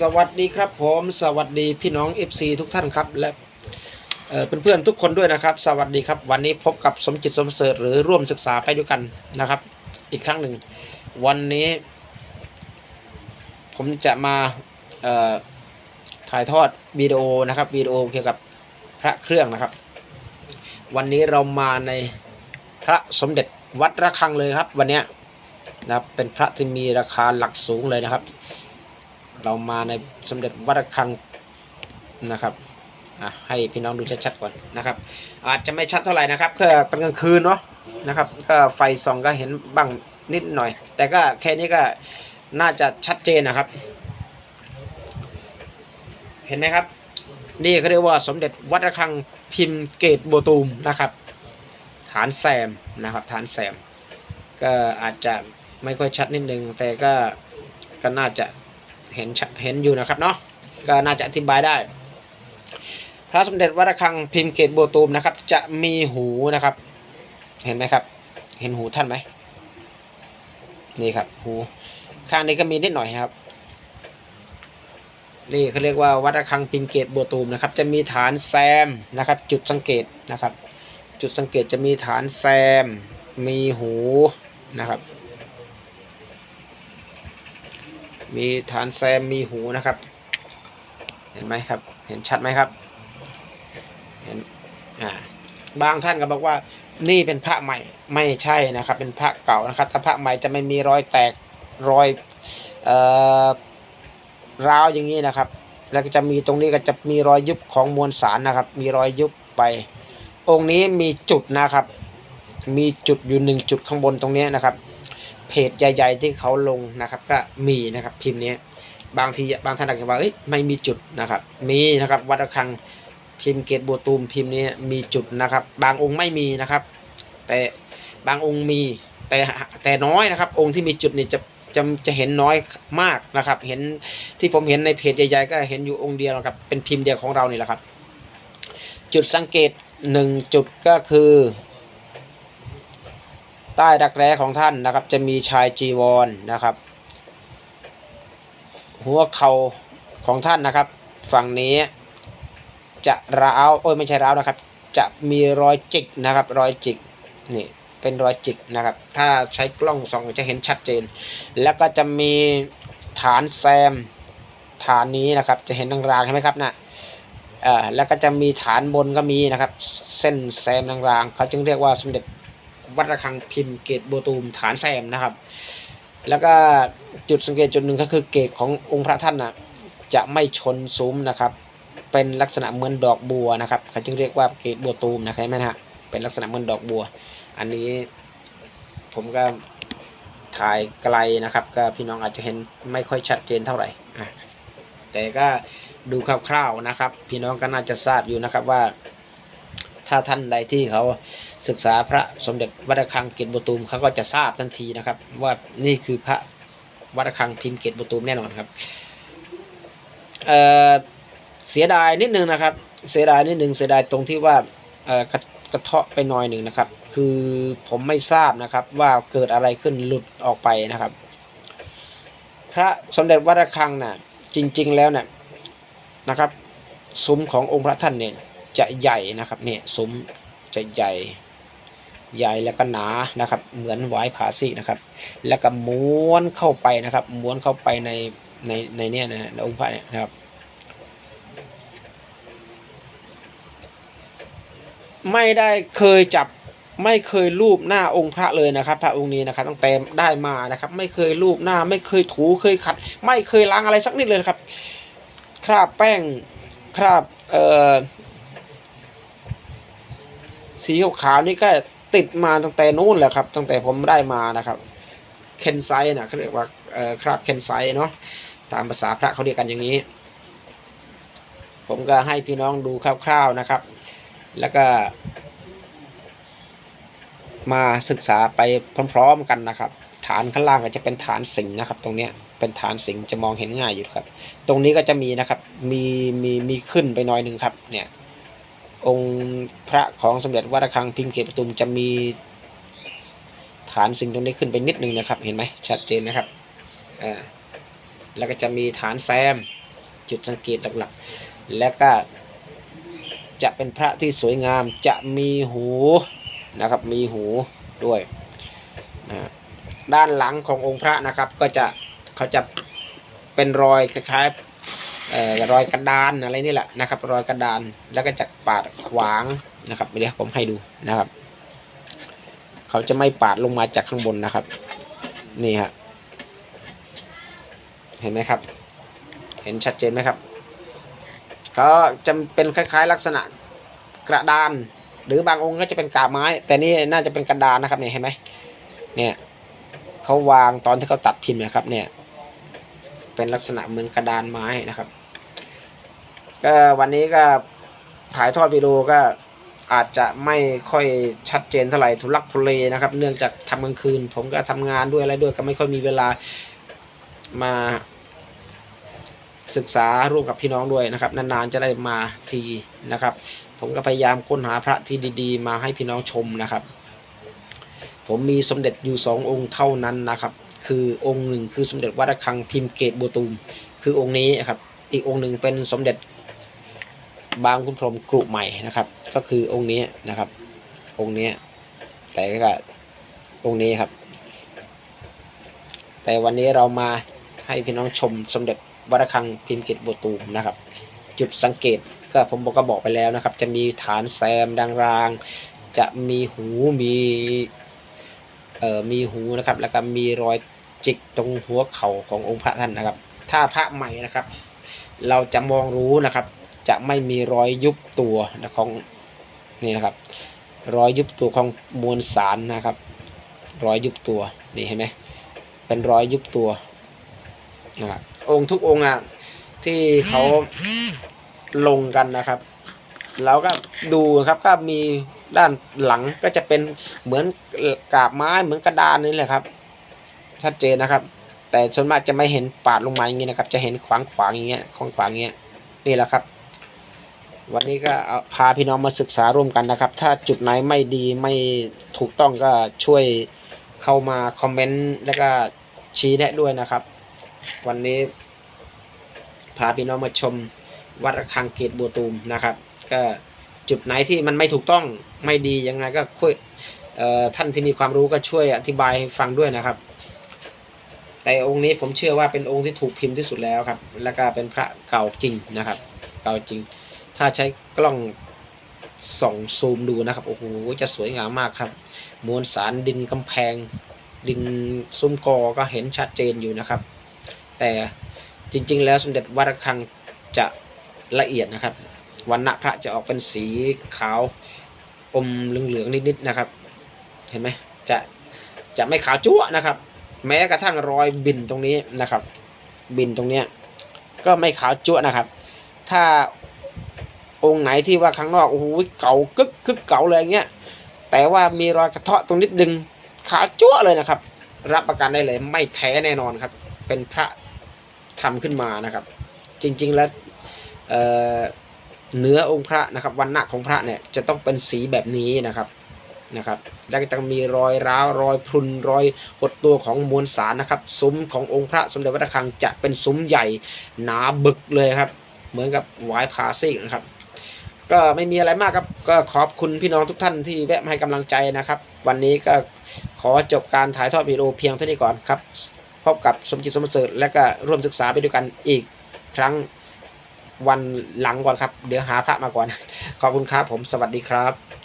สวัสดีครับผมสวัสดีพี่น้อง FC ทุกท่านครับและเเพื่อนๆทุกคนด้วยนะครับ สวัสดีครับ วันนี้พบกับสมจิตสมเสริฐหรือร่วมศึกษาไปด้วยกันนะครับ อีกครั้งหนึ่ง วันนี้ ผมจะมาถ่ายทอดวิดีโอนะครับวิดีโอเกี่ยวกับพระเครื่องนะครับ วันนี้เรามาในพระสมเด็จวัดระฆังเลยครับ วันนี้นะครับเป็นพระที่มีราคาหลักสูงเลยนะครับ เรามาในสมเด็จวัดระฆังนะครับให้พี่น้องดูชัดๆก่อนนะครับ อาจจะไม่ชัดเท่าไหร่นะครับก็เป็นกลางคืนเนาะนะครับ ก็ไฟส่องก็เห็นบ้างนิดหน่อย แต่ก็แค่นี้ก็น่าจะชัดเจนนะครับ เห็นไหมครับ นี่เขาเรียกว่าสมเด็จวัดระฆังพิมพ์เกตโบตูมนะครับ ฐานแซมนะครับ ฐานแซม ก็อาจจะไม่ค่อยชัดนิดนึงแต่ก็ก็น่าจะ เห็นเห็นอยู่นะครับเนาะก็น่าจะอธิบายได้ พระสมเด็จวัดระฆังพิมพ์เกตโบตูมนะครับ จะมีหูนะครับ เห็นไหมครับ เห็นหูท่านไหมนี่ครับหูข้างนี้ก็มีนิดหน่อยครับนี่เขาเรียกว่าวัดระฆังพิมพ์เกตโบตูมนะครับ จะมีฐานแซมนะครับ จุดสังเกตนะครับ จุดสังเกตจะมีฐานแซม มีหูนะครับ มีฐานแซมมีหูนะครับ เห็นไหมครับ เห็นชัดไหมครับ เห็นอ่าบางท่านก็บอกว่านี่เป็นพระใหม่ไม่ใช่นะครับ เป็นพระเก่านะครับ ถ้าพระใหม่จะไม่มีรอยแตกรอยเอ่อร้าวอย่างนี้นะครับ แล้วก็จะมีตรงนี้ก็จะมีรอยยุบของมวลสารนะครับ มีรอยยุบไป องค์นี้มีจุดนะครับ มีจุดอยู่หนึ่งจุดข้างบนตรงนี้นะครับ เพจใหญ่ ๆ ที่เขาลงนะครับ ก็มีนะครับพิมพ์นี้บางทีบางท่านอาจจะว่าเอ้ยไม่มีจุดนะครับ มีนะครับวัดระฆังพิมพ์เกตบัวตูมพิมพ์นี้มีจุดนะครับ บางองค์ไม่มีนะครับ แต่บางองค์มีแต่แต่น้อยนะครับ องค์ที่มีจุดนี่จะจะจะเห็นน้อยมากนะครับ เห็นที่ผมเห็นในเพจใหญ่ๆก็เห็นอยู่องค์เดียวนะครับ เป็นพิมพ์เดียวของเรานี่แหละครับ จุดสังเกตหนึ่งจุดก็คือ ใต้รักแร้ของท่านนะครับ จะมีชายจีวรนะครับ หัวเข่าของท่านนะครับ ฝั่งนี้จะร้าวโอ้ยไม่ใช่ร้าวนะครับ จะมีรอยจิกนะครับ รอยจิกนี่เป็นรอยจิกนะครับ ถ้าใช้กล้องส่องจะเห็นชัดเจน แล้วก็จะมีฐานแซมฐานนี้นะครับ จะเห็นรางๆใช่ไหมครับนะเอ่อแล้วก็จะมีฐานบนก็มีนะครับ เส้นแซมรางๆเขาจึงเรียกว่าสมเด็จ วัดระฆังพิมพ์เกตโบตูมฐานแซมนะครับ แล้วก็จุดสังเกตจุดหนึ่งก็คือเกตขององค์พระท่านนะจะไม่ชนซุ้มนะครับ เป็นลักษณะเหมือนดอกบัวนะครับเขาจึงเรียกว่าเกตบัวตูมนะครับไหมฮะเป็นลักษณะเหมือนดอกบัว อันนี้ผมก็ถ่ายไกลนะครับ ก็พี่น้องอาจจะเห็นไม่ค่อยชัดเจนเท่าไหร่แต่ก็ดูคร่าวๆนะครับ พี่น้องก็น่าจะทราบอยู่นะครับว่า ถ้าท่านใดที่เขาศึกษาพระสมเด็จวัดระฆังเกตบุตูมเขาก็จะทราบทันทีนะครับ ว่านี่คือพระวัดระฆังพิมพ์เกตบุตูมแน่นอนครับเเสียดายนิดนึงนะครับ เสียดายนิดนึงเสียดายตรงที่ว่ากระกระเทาะไปหน่อยหนึ่งนะครับ คือผมไม่ทราบนะครับว่าเกิดอะไรขึ้นหลุดออกไปนะครับ พระสมเด็จวัดระฆังน่ะจริง ๆ แล้วเนี่ยนะครับ ซุ้มขององค์พระท่านเนี่ย จะใหญ่นะครับเนี่ยซุ้มจะใหญ่ใหญ่แล้วก็หนานะครับ เหมือนหวายผาซีนะครับ แล้วก็ม้วนเข้าไปนะครับ ม้วนเข้าไปในในในเนี่ยนะในองค์พระเนี่ยนะครับ ไม่ได้เคยจับไม่เคยรูปหน้าองค์พระเลยนะครับ พระองค์นี้นะครับตั้งแต่ได้มานะครับ ไม่เคยรูปหน้า ไม่เคยถูเคยขัด ไม่เคยล้างอะไรสักนิดเลยครับ คราบแป้งคราบเอ่อ สีขาวๆนี่ก็ติดมาตั้งแต่นู้นแหละครับ ตั้งแต่ผมได้มานะครับเคนไซนะเขาเรียกว่าคราบเคนไซเนาะตามภาษาพระเขาเรียกกันอย่างนี้ ผมก็ให้พี่น้องดูคร่าวๆนะครับ แล้วก็ มาศึกษาไปพร้อมๆกันนะครับ ฐานข้างล่างก็จะเป็นฐานสิงนะครับ ตรงเนี้ยเป็นฐานสิงจะมองเห็นง่ายอยู่ครับ ตรงนี้ก็จะมีนะครับ มีมีมีขึ้นไปหน่อยหนึ่งครับ เนี่ย องค์พระของสมเด็จวัดระฆังพิมพ์เกตประตุมจะมีฐานสิ่งตรงนี้ขึ้นไปนิดนึงนะครับ เห็นไหมชัดเจนนะครับอ่าแล้วก็จะมีฐานแซมจุดสังเกตหลักๆ และก็จะเป็นพระที่สวยงามจะมีหูนะครับมีหูด้วยนะด้านหลังขององค์พระนะครับก็จะเขาจะเป็นรอยคล้ายๆ รอยกระดานอะไรนี่แหละนะครับ รอยกระดานแล้วก็จะปาดขวางนะครับเดี๋ยวผมให้ดูนะครับ เขาจะไม่ปาดลงมาจากข้างบนนะครับ นี่ฮะเห็นไหมครับ เห็นชัดเจนไหมครับเขาจะเป็นคล้ายๆ ลักษณะกระดาน หรือบางองค์ก็จะเป็นกาบไม้ แต่นี่น่าจะเป็นกระดานนะครับเนี่ยเห็นไหมเนี่ยเขาวางตอนที่เขาตัดพิมพ์นะครับเนี่ย เป็นลักษณะเหมือนกระดานไม้นะครับ ก็วันนี้ก็ถ่ายทอดวิดีโอก็อาจจะไม่ค่อยชัดเจนเท่าไหร่ทุลักทุเลนะครับ เนื่องจากทำกลางคืน ผมก็ทำงานด้วยอะไรด้วยก็ไม่ค่อยมีเวลามาศึกษาร่วมกับพี่น้องด้วยนะครับ นานๆจะได้มาทีนะครับ ผมก็พยายามค้นหาพระที่ดีๆ มาให้พี่น้องชมนะครับ ผมมีสมเด็จอยู่สององค์เท่านั้นนะครับ คือองค์หนึ่งคือสมเด็จวัดระฆังพิมพ์เกตบัวตูมคือองค์นี้นะครับ อีกองค์หนึ่งเป็นสมเด็จ บางคุณพรมกรุใหม่นะครับ ก็คือองค์นี้นะครับ องค์นี้แต่ก็องค์นี้ครับ แต่วันนี้เรามาให้พี่น้องชมสมเด็จวัดระฆังพิมพ์เกตบัวตูมนะครับ จุดสังเกตก็ผมบอกก็บอกไปแล้วนะครับ จะมีฐานแซมดังราง จะมีหูมีเอ่อมีหูนะครับ แล้วก็มีรอยจิกตรงหัวเข่าขององค์พระท่านนะครับ ถ้าพระใหม่นะครับ เราจะมองรู้นะครับ จะไม่มีรอยยุบตัวนะของนี่นะครับ รอยยุบตัวของมวลสารนะครับ รอยยุบตัวนี่เห็นไหมเป็นรอยยุบตัวนะครับองค์ทุกองค์อะที่เขาลงกันนะครับเราก็ดูครับก็มีด้านหลังก็จะเป็นเหมือนกาบไม้เหมือนกระดานนี่แหละครับ ชัดเจนนะครับ แต่ส่วนมากจะไม่เห็นปาดลงมาอย่างนี้นะครับ จะเห็นขวางขวางๆอย่างเงี้ยขวางขวางๆอย่างเงี้ยนี่แหละครับ วันนี้ก็เอาพาพี่น้องมาศึกษาร่วมกันนะครับ ถ้าจุดไหนไม่ดีไม่ถูกต้องก็ช่วยเข้ามาคอมเมนต์แล้วก็ชี้แนะด้วยนะครับ วันนี้พาพี่น้องมาชมวัดระฆังเกตบัวตูมนะครับ ก็จุดไหนที่มันไม่ถูกต้องไม่ดียังไงก็คุยเอ่อท่านที่มีความรู้ก็ช่วยอธิบายให้ฟังด้วยนะครับ แต่องค์นี้ผมเชื่อว่าเป็นองค์ที่ถูกพิมพ์ที่สุดแล้วครับ แล้วก็เป็นพระเก่าจริงนะครับ เก่าจริง ถ้าใช้กล้องส่องซูมดูนะครับโอ้โหจะสวยงามมากครับ มวลสารดินกำแพง ดินซุ้มกอก็เห็นชัดเจนอยู่นะครับ แต่จริง ๆ แล้วสมเด็จวัดระฆังจะละเอียดนะครับวันณะพระจะออกเป็นสีขาวอมเหลืองๆนิดๆนะครับ เห็นไหมจะจะไม่ขาวจั่วนะครับ แม้กระทั่งรอยบินตรงนี้นะครับ บินตรงเนี้ยก็ไม่ขาวจั่วนะครับ ถ้า องค์ไหนที่ว่าข้างนอกโอ้โหเก่ากึกกึกเก่าเลยอย่างเงี้ยแต่ว่ามีรอยกระเทาะตรงนิดดึงขาวจั่วเลยนะครับ รับประกันได้เลย ไม่แท้แน่นอนครับ เป็นพระทำขึ้นมานะครับ จริง ๆแล้วเเนื้อองค์พระนะครับวันณะของพระเนี่ยจะต้องเป็นสีแบบนี้นะครับนะครับแล้วก็จะมีรอยร้าวรอยพรุนรอยหดตัวของมวลสารนะครับ ซุ้มขององค์พระสมเด็จวัดระฆังจะเป็นซุ้มใหญ่หนาบึกเลยครับ เหมือนกับหวายผาซีกนะครับ ก็ไม่มีอะไรมากครับ ก็ขอบคุณพี่น้องทุกท่านที่แวะมาให้กำลังใจนะครับ วันนี้ก็ขอจบการถ่ายทอดวิดีโอเพียงเท่านี้ก่อนครับ พบกับสมจิตสมประเสริฐและก็ร่วมศึกษาไปด้วยกันอีกครั้งวันหลังก่อนครับ เดี๋ยวหาพระมาก่อน ขอบคุณครับผมสวัสดีครับ